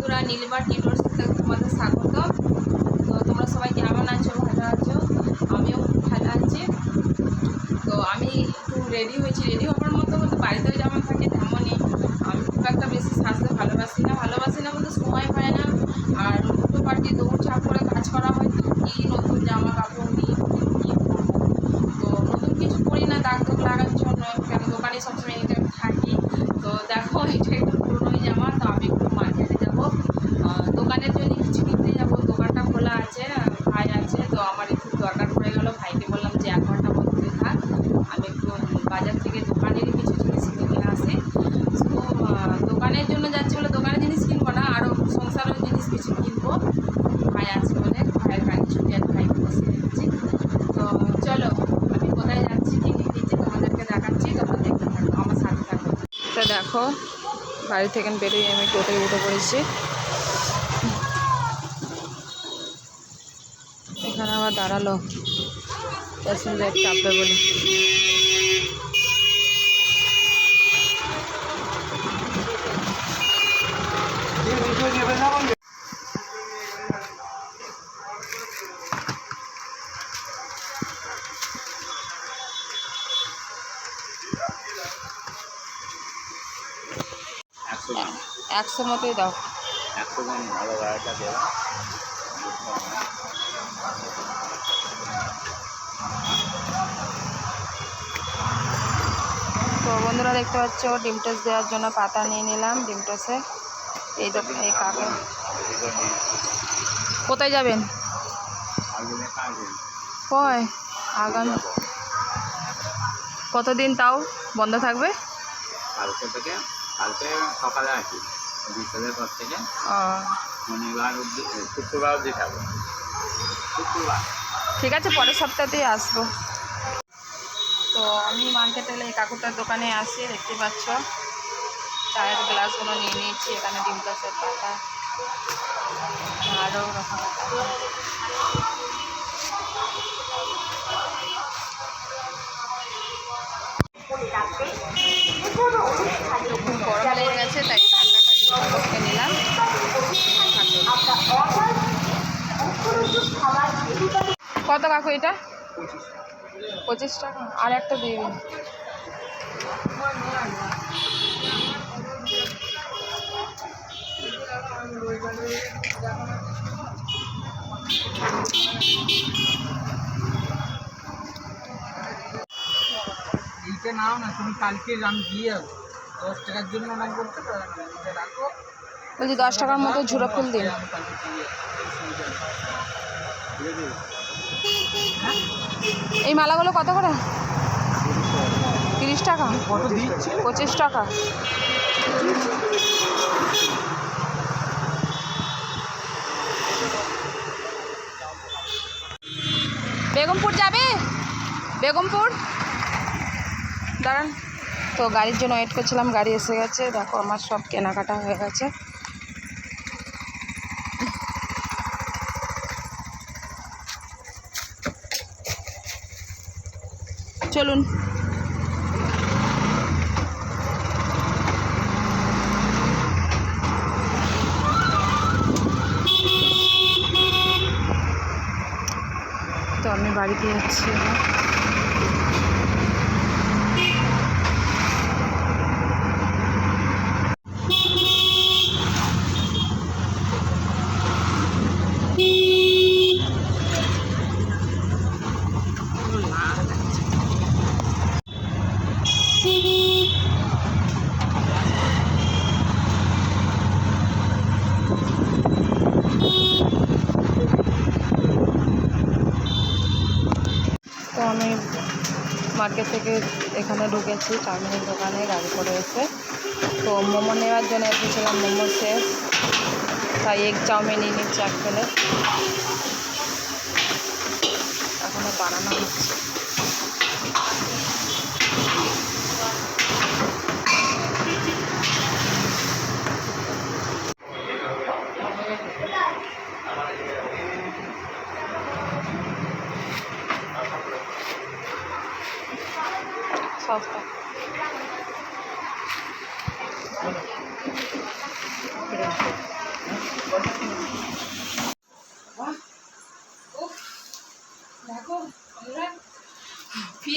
বন্ধুরা নীলবার সাথে তোমাদের স্বাগত। তো তোমরা সবাই কেমন আছো? ভালো আছো? আমিও ভালো আছি। তো আমি একটু রেডি হয়েছি। রেডি হওয়ার মতো বলতে বাড়িতেও যেমন থাকে তেমনই। আমি খুব একটা বেশি সাজতে ভালোবাসি না। ভালোবাসি না বলতে সময় হয় না। আর দুটো পার্টি দৌড়ঝাঁপ করে কাজ করা হয় কী নতুন জামা কাপড় নিয়ে, কী করব? তো নতুন কিছু করি না দাগ দাগ লাগার জন্য। কেন? দোকানে সবসময় টাইম থাকি। তো দেখো এটা একটু পুরোনোই জামা তো আমি একটু মার্কেটে যাব আহ, দোকানের জন্য কিছু কিনতে যাব দোকানটা খোলা আছে আহ, ভাই আছে তো আমার একটু দরকার পড়ে গেল ভাইকে বললাম যে এক ঘণ্টা মধ্যে থাক আমি একটু বাজার থেকে দোকানেরই কিছু জিনিস কিনে আসি তো আহ, দোকানের জন্য যাচ্ছি বলে দোকানের জিনিস কিনবো না আরও সংসারের জিনিস কিছু কিনবো। ভাই আছে বলে, ভাইয়ের গাড়ি ছুটি আর ভাইকে বসে দিচ্ছি তো চলো, আমি কোথায় যাচ্ছি, কী কী কিনছি তোমাদেরকে দেখাচ্ছি, তোমরা দেখতে থাকো, আমার সাথে থাকো। তো দেখো, বাড়ি থেকে বেরিয়ে আমি টোটোয় উঠে পড়েছি। এখানে আবার দাঁড়াল প্যাসেঞ্জার চাপবে বলে। একশো মতোই দাও। একশো গ্রাম ভালো গাড়িটা দেওয়া তো বন্ধুরা দেখতে পাচ্ছ ডিম টোস্ট দেওয়ার জন্য পাতা নিয়ে নিলাম ডিম টোস্টে। এই এই কাকে। কোথায় যাবেন? কয় আগামী কতদিন তাও বন্ধ থাকবে? কালকে থেকে কালকে সকালে আসি। বিকেলের পর থেকে শনিবার অবধি এ, শুক্রবার অবধি থাকব শুক্রবার। ঠিক আছে পরের সপ্তাহতেই আসব। তো আমি মার্কেটে এলে এই কাকুটার দোকানে আসি দেখতে পাচ্ছ। চায়ের গ্লাসগুলো নিয়ে নিয়েছি এখানে ডিম টোস্টের পাতা আরও রকমের কাকু এটা? পঁচিশ। টাকা? আর একটা দিয়ে দিন। এইটা নাও না তুমি কালকে আমি দিয়ে দশ টাকার জন্য অর্ডার করতে রাখো। বলছি দশ টাকার মতো ঝুড়ো ফুল দিন। এই মালাগুলো কত করে? তিরিশ টাকা। পঁচিশ টাকা। বেগমপুর যাবে? বেগমপুর? দাঁড়ান। তো গাড়ির জন্য ওয়েট করছিলাম, গাড়ি এসে গেছে। দেখো আমার সব কেনাকাটা হয়ে গেছে। চলুন। তো আমি বাড়িতে যাচ্ছি এবার। তো আমি মার্কেট থেকে এখানে ঢুকেছি, চাউমিনের দোকানে গাড়ি করে এসে তো মোমো নেওয়ার জন্য এসেছিলাম মোমো শেষ তাই এগ চাউমিন নিয়ে নিচ্ছি এক এখনও বানানো হচ্ছে।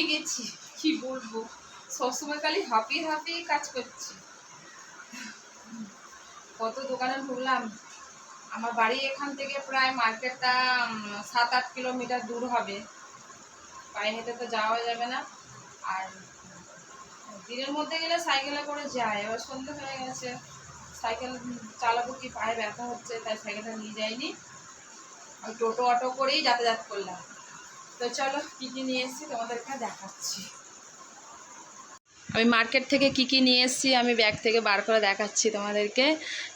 পেয়ে গেছি, কি বলব? সবসময় খালি হাঁপিয়ে হাঁপিয়ে কাজ করছি। কত দোকানে ঢুকলাম আমার বাড়ি এখান থেকে প্রায় মার্কেটটা সাত আট কিলোমিটার দূর হবে। পায়ে হেঁটে তো যাওয়া যাবে না। আর দিনের মধ্যে গেলে সাইকেলে করে যায়, এবার সন্ধে হয়ে গেছে। সাইকেল চালাবো কি পায়ে ব্যথা হচ্ছে, তাই সাইকেলটা নিয়ে যাইনি। ওই টোটো অটো করেই যাতায়াত করলাম। তো চলো নিয়ে তোমাদেরকে দেখাচ্ছি। আমি মার্কেট থেকে কি কি নিয়ে এসেছি আমি ব্যাগ থেকে বার করে দেখাচ্ছি তোমাদেরকে।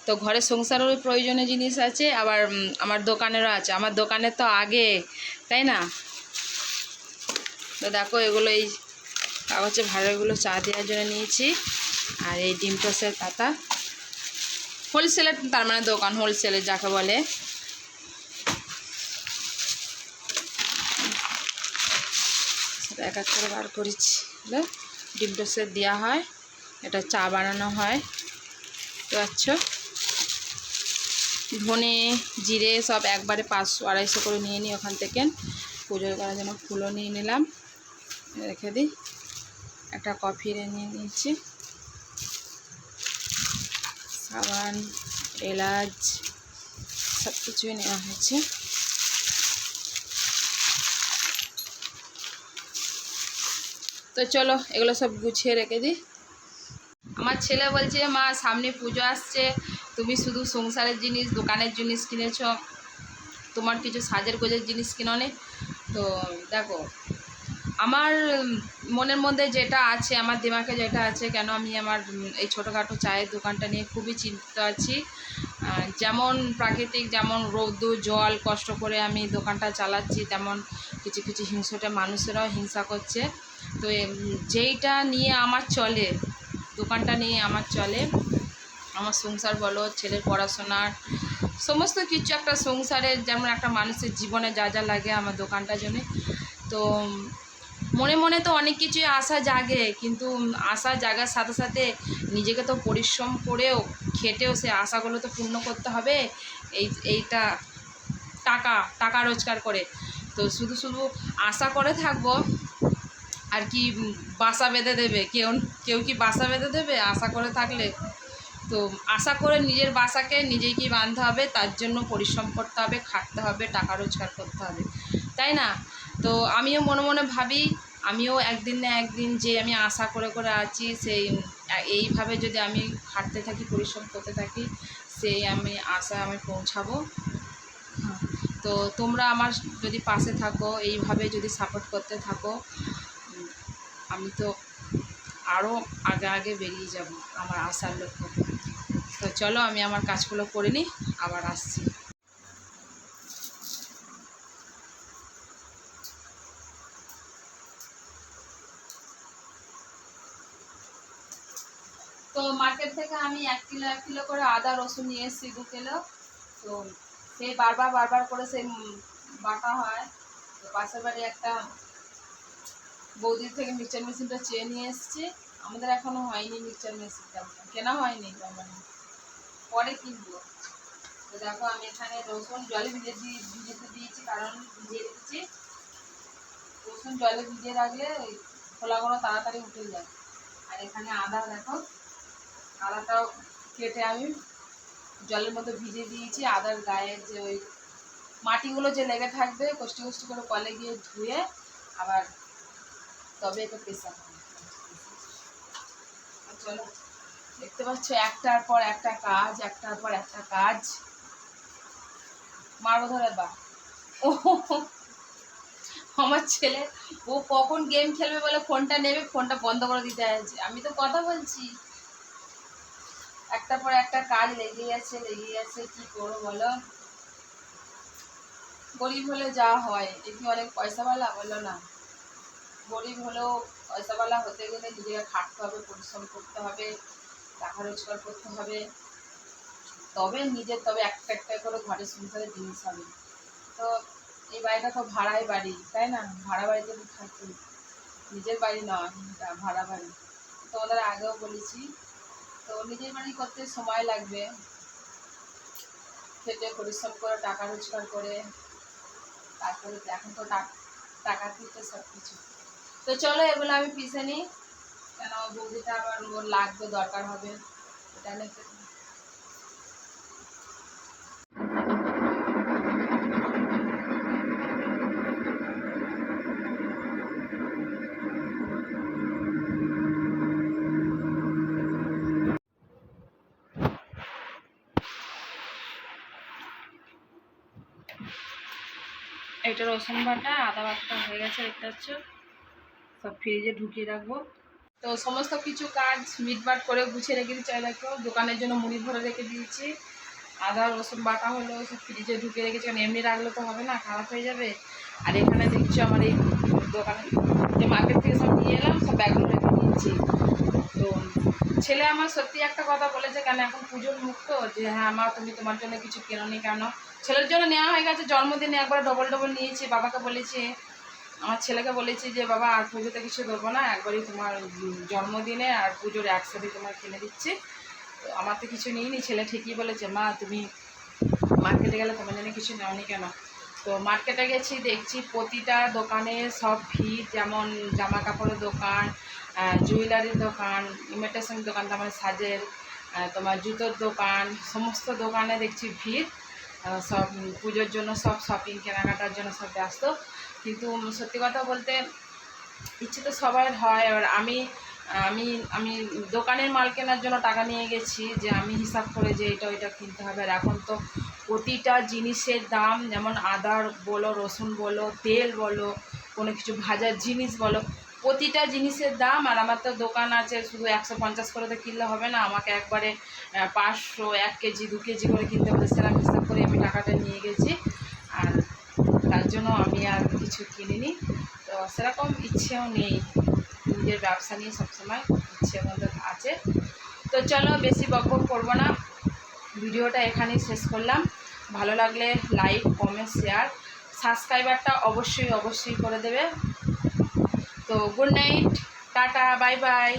তো ঘরে সংসারেরও প্রয়োজনীয় জিনিস আছে, আবার আমার দোকানেরও আছে। আমার দোকানের তো আগে, তাই না? তো দেখো, এগুলো এই কাগজে ভাড়াগুলো চা দেওয়ার জন্য নিয়েছি। আর এই ডিম টোসের পাতা। হোলসেলের, তার মানে দোকান হোলসেলের, যাকে বলে। এক এক করে বার করেছি? ডিম টোসের দেওয়া হয়, এটা চা বানানো হয়। তো পাচ্ছ? ধনে, জিরে সব একবারে পাঁচশো, আড়াইশো করে নিয়ে নিই ওখান থেকে। পুজো করার জন্য ফুলও নিয়ে নিলাম। রেখে দিই। একটা কফি নিয়ে নিয়েছি। সাবান, এলাচ সব কিছুই নেওয়া হয়েছে। তো চলো, এগুলো সব গুছিয়ে রেখে দিই। আমার ছেলে বলছে, মা, সামনে পুজো আসছে। তুমি শুধু সংসারের জিনিস, দোকানের জিনিস কিনেছ। তোমার কিছু সাজের গোজের জিনিস কিনো নে? তো দেখো, আমার মনের মধ্যে যেটা আছে, আমার দিমাগে যেটা আছে, কেন আমি আমার এই ছোটোখাটো চায়ের দোকানটা নিয়ে খুবই চিন্তিত আছি। যেমন প্রাকৃতিক, যেমন রৌদ্র জল, কষ্ট করে আমি দোকানটা চালাচ্ছি, তেমন কিছু কিছু হিংসুটে মানুষেরাও হিংসা করছে। তো যেইটা নিয়ে আমার চলে, দোকানটা নিয়ে আমার চলে, আমার সংসার বলো, ছেলের পড়াশোনার সমস্ত কিছু একটা সংসারে, যেমন একটা মানুষের জীবনে যা যা লাগে আমার দোকানটার জন্যে। তো মনে মনে তো অনেক কিছুই আশা জাগে, কিন্তু আশা জাগার সাথে সাথে নিজেকে তো পরিশ্রম করেও, খেটেও সে আশাগুলো তো পূর্ণ করতে হবে, এই, এইটা টাকা টাকা রোজগার করে। তো শুধু শুধু আশা করে থাকব আর কি বাসা বেঁধে দেবে। কেউ কেউ কি বাসা বেঁধে দেবে? আশা করে থাকলে। তো আশা করে নিজের বাসাকে নিজেই কি বাঁধতে হবে? তার জন্য পরিশ্রম করতে হবে, খাটতে হবে, টাকা রোজগার করতে হবে। তাই না? তো আমিও মনে মনে ভাবি, আমিও একদিন না একদিন যে আমি আশা করে করে আছি, সেই এইভাবে যদি আমি খাটতে থাকি, পরিশ্রম করতে থাকি, সেই আমি আশা আমি পৌঁছাবো। তো তোমরা আমার যদি পাশে থাকো, এইভাবে যদি সাপোর্ট করতে থাকো আমি তো আরও আগে আগে বেরিয়ে যাব আমার আশার লক্ষ্য। তো চলো আমি আমার কাজগুলো করে নিই, আবার আসছি। তো মার্কেট থেকে আমি এক কিলো এক কিলো করে আদা, রসুন নিয়ে এসেছি দু কিলো। তো সেই বারবার বারবার করে সেই বাটা হয়। তো পাশের বাড়ি একটা বৌদির থেকে মিক্সচার মেশিনটা চেয়ে নিয়ে এসেছি। আমাদের এখনও হয়নি মিক্সচার মেশিনটা। কেনা হয়নি মানে। পরে কিনবো। তো দেখো আমি এখানে রসুন জলে ভিজে দিয়ে ভিজেতে দিয়েছি, কারণ ভিজিয়ে রেখেছি। রসুন জলে ভিজিয়ে রাখলে খোলাগুলো তাড়াতাড়ি উঠে যায়। আর এখানে আদা দেখো, আদাটাও কেটে আমি জলের মধ্যে ভিজে দিয়েছি। আদার গায়ে যে ওই মাটিগুলো যে লেগে থাকবে, কষ্টি কষ্টি করে কলে গিয়ে ধুয়ে আবার তবে এটা পেশা চলো দেখতে পাচ্ছ একটার পর একটা কাজ একটার পর একটা কাজ। মারবো ধরে বা। ও আমার ছেলে ও কখন গেম খেলবে বলে ফোনটা নেবে ফোনটা বন্ধ করে দিতে আছে আমি তো কথা বলছি। একটা পর একটা কাজ লেগেই আছে লেগেই আছে কি করব বলো? গরিব হলে যা হয় এ কি অনেক পয়সাওয়ালা বলো না। গরিব হলেও পয়সাওয়ালা হতে গেলে নিজেকে খাটতে হবে, পরিশ্রম করতে হবে, টাকা রোজগার করতে হবে। তবে নিজের, তবে একটা একটা করে ঘরে সংসারে জিনিস হবে। তো এই বাড়িটা তো ভাড়ায় বাড়ি, তাই না? ভাড়া বাড়িতে থাকি নিজের বাড়ি নয় ভাড়া বাড়ি। তোমাদের আগেও বলেছি, তো নিজের বাড়ি করতে সময় লাগবে। খেটে পরিশ্রম করে, টাকা রোজগার করে, তারপরে এখন তো টাকা থেকে সব কিছু তো চলো এগুলো আমি পিষে নিই। কেন বৌদিটা আবার ওর লাগবে, দরকার হবে। এটা এটা রসুন বাটা, আদা বাটা হয়ে গেছে, দেখতে পাচ্ছ? সব ফ্রিজে ঢুকিয়ে রাখব। তো সমস্ত কিছু কাজ মিটমাট করে গুছিয়ে রেখে এই দেখো দোকানের জন্য মুড়ি ভরে রেখে দিয়েছি। আদা, রসুন বাটা হলো সব ফ্রিজে ঢুকিয়ে রেখেছি, কারণ এমনি রাখলে তো হবে না, খারাপ হয়ে যাবে। আর এখানে দেখছি আমার এই দোকানে যে মার্কেট থেকে সব নিয়ে এলাম, সব ব্যাগগুলো রেখে দিয়েছি। তো ছেলে আমার সত্যি একটা কথা বলেছে, কেন এখন পুজোর মুক্ত যে হ্যাঁ মা, তুমি তোমার জন্য কিছু কেননি কেন? ছেলের জন্য নেওয়া হয়ে গেছে, জন্মদিনে একবার ডবল ডবল নিয়েছি, বাবাকে বলেছি আমার ছেলেকে বলেছি যে, বাবা, আর পুজোতে কিছু দেবো না, একবারই তোমার জন্মদিনে আর পুজোর একসাথে তোমার কিনে দিচ্ছি। তো আমার তো কিছু নিইনি ছেলে ঠিকই বলেছে, মা, তুমি মার্কেটে গেলে তোমার জন্য কিছু নেওনি কেন? তো মার্কেটে গেছি, দেখছি প্রতিটা দোকানে সব ভিড় যেমন জামা কাপড়ের দোকান জুয়েলারির দোকান ইমিটেশন দোকান তার মানে সাজের তোমার জুতোর দোকান, সমস্ত দোকানে দেখছি ভিড়। সব পুজোর জন্য সব শপিং কেনাকাটার জন্য সব ব্যস্ত। কিন্তু সত্যি কথা বলতে ইচ্ছে তো সবার হয়। এবার আমি আমি আমি দোকানের মাল কেনার জন্য টাকা নিয়ে গেছি যে আমি হিসাব করে যে এটা ওইটা কিনতে হবে। আর এখন তো প্রতিটা জিনিসের দাম যেমন আদার বলো, রসুন বলো, তেল বলো, কোনো কিছু ভাজার জিনিস বলো, প্রতিটা জিনিসের দাম। আর আমার তো দোকান আছে, শুধু একশো পঞ্চাশ করে তো কিনলে হবে না। আমাকে একবারে পাঁচশো, এক কেজি, দু কেজি করে কিনতে হবে। সেরকম হিসাব করে আমি টাকাটা নিয়ে গেছি। আর তার জন্য আমি কিছু কিনিনি তো সেরকম ইচ্ছেও নেই। নিজের ব্যবসা নিয়ে সবসময় ইচ্ছে মতো আছে। তো চলো বেশি বক বক করব না। ভিডিওটা এখানেই শেষ করলাম। ভালো লাগলে লাইক, কমেন্ট, শেয়ার। সাবস্ক্রাইবারটা অবশ্যই অবশ্যই করে দেবে। তো good night. Tata, bye bye.